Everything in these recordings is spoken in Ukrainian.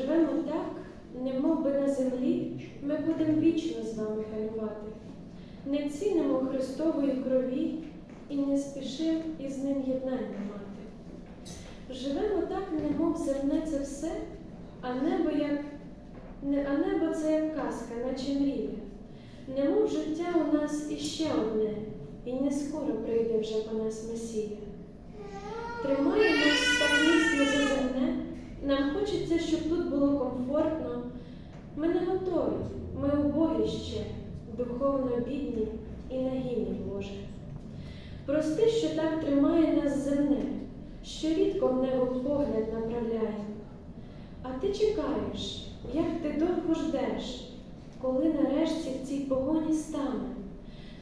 Живемо так, немов би на землі, ми будемо вічно з вами панувати. Не цінимо Христової крові і не спішим із ним єднання мати. Живемо так, немов земне це все, а небо як не, а небо це як казка, наче мрія. Немов життя у нас іще одне, і не скоро прийде вже по нас Месія. Тримаємось так міцно за земне, нам хочеться, щоб тут було комфортно. Ми не готові, ми убогі ще, духовно бідні і нагідні, Боже. Прости, що так тримає нас земне, що рідко в небо погляд направляє. А ти чекаєш, як ти довго ждеш, коли нарешті в цій погоні стане,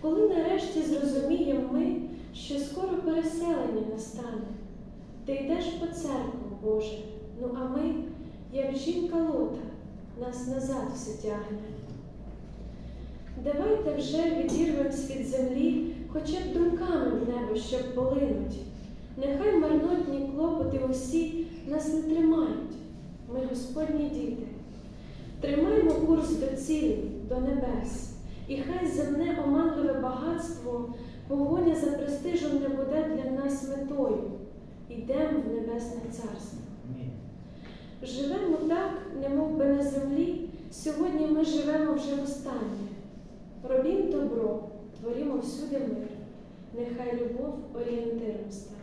коли нарешті зрозуміємо ми, що скоро переселення настане. Ти йдеш по церкву, Боже, ну а ми, жінка лота, нас назад все тягне. Давайте вже відірвемось від землі, хоча б думками в небо, щоб полинуть. Нехай марнотні клопоти усі нас не тримають. Ми Господні діти. Тримаймо курс до цілі, до небес, і хай земне оманливе багатство, погоня за престижем не буде для нас метою. Йдемо в небесне царство. Живемо так, немов би на землі, сьогодні ми живемо вже востаннє. Робім добро, творімо всюди мир, нехай любов орієнтиром стане.